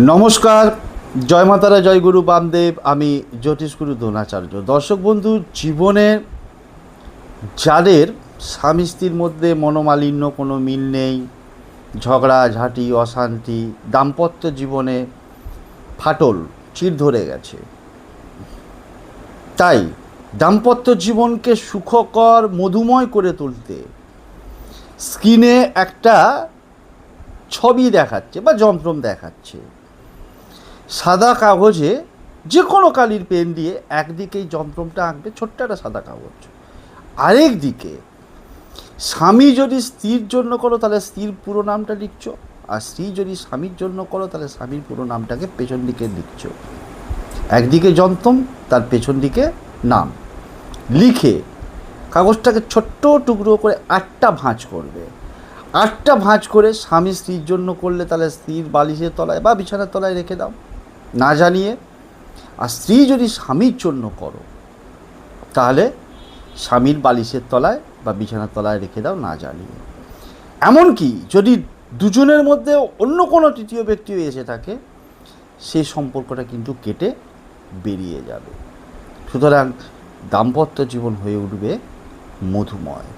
নমস্কার, জয় মাতারা, জয় গুরু বামদেব, আমি জ্যোতিষগুরু দ্রোণাচার্য। দর্শক বন্ধু, জীবনে যাদের স্বামী স্ত্রীর মধ্যে মনোমালিন্য কোনো মিল নেই, ঝগড়া, ঝাঁটি, অশান্তি, দাম্পত্য জীবনে ফাটল, চির ধরে গেছে। তাই দাম্পত্য জীবনকে সুখকর, মধুময় করে তুলতে স্ক্রিনে একটা ছবি দেখাচ্ছে বা যন্ত্রম দেখাচ্ছে। সাদা কাগজে যে কোনো কালির পেন দিয়ে একদিকে এই যন্ত্রমটা আঁকবে, ছোট্ট একটা সাদা কাগজ। আরেক দিকে, স্বামী যদি স্ত্রীর জন্য করো, তাহলে স্ত্রীর পুরো নামটা লিখছো, আর স্ত্রী যদি স্বামীর জন্য করো, তাহলে স্বামীর পুরো নামটাকে পেছন দিকে লিখছো। একদিকে যন্ত্রম, তার পেছন দিকে নাম। লিখে কাগজটাকে ছোট্ট টুকরো করে আটটা ভাঁজ করবে। আটটা ভাঁজ করে স্বামী স্ত্রীর জন্য করলে তাহলে স্ত্রীর বালিশের তলায় বা বিছানার তলায় রেখে দাও। না জানিয়ে, আর স্ত্রী যদি স্বামীর জন্য করো, তাহলে স্বামীর বালিশের তলায় বা বিছানার তলায় রেখে দাও না জানিয়ে। এমনকি যদি দুজনের মধ্যে অন্য কোনো তৃতীয় ব্যক্তিও এসে থাকে সেই সম্পর্কটা কিন্তু কেটে বেরিয়ে যাবে। সুতরাং দাম্পত্য জীবন হয়ে উঠবে মধুময়।